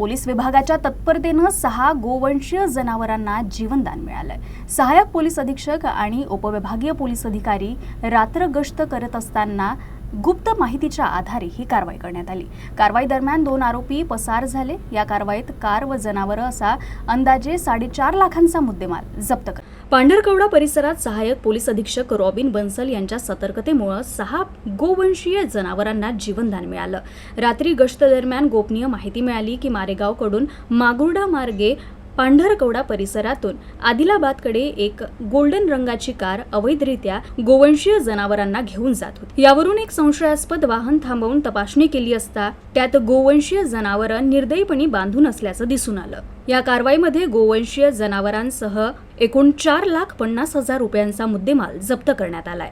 Police विभागाच्या तत्परतेनं सहा गोवंशीय जनावरांना जीवनदान मिळालंय. सहाय्यक पोलीस अधीक्षक आणि उपविभागीय पोलीस अधिकारी रात्र गस्त करत असताना गुप्त माहितीच्या आधारे ही कारवाई करण्यात आली. कारवाई दरम्यान दोन आरोपी पसार झाले. या कारवाईत कार व जनावरं असा अंदाजे साडेचार लाखांचा मुद्देमाल जप्त कर पांढरकवडा परिसरात सहाय्यक पोलीस अधीक्षक रॉबिन बन्सल यांच्या सतर्कतेमुळे सहा गोवंशीय जनावरांना जीवनदान मिळालं. रात्री गश्त दरम्यान गोपनीय माहिती मिळाली की मारेगावकडून मागुर्डा मार्गे पांढरकवडा परिसरातून आदिलाबादकडे एक गोल्डन रंगाची कार अवैधरित्या गोवंशीय जनावरांना घेऊन जात होती. यावरून एक संशयास्पद वाहन थांबवून तपासणी केली असता त्यात गोवंशीय जनावरं निर्दयीपणे बांधून असल्याचं दिसून आलं. या कारवाईमध्ये गोवंशीय जनावरांसह एकूण चार लाख पन्नास हजार रुपयांचा मुद्देमाल जप्त करण्यात आलाय.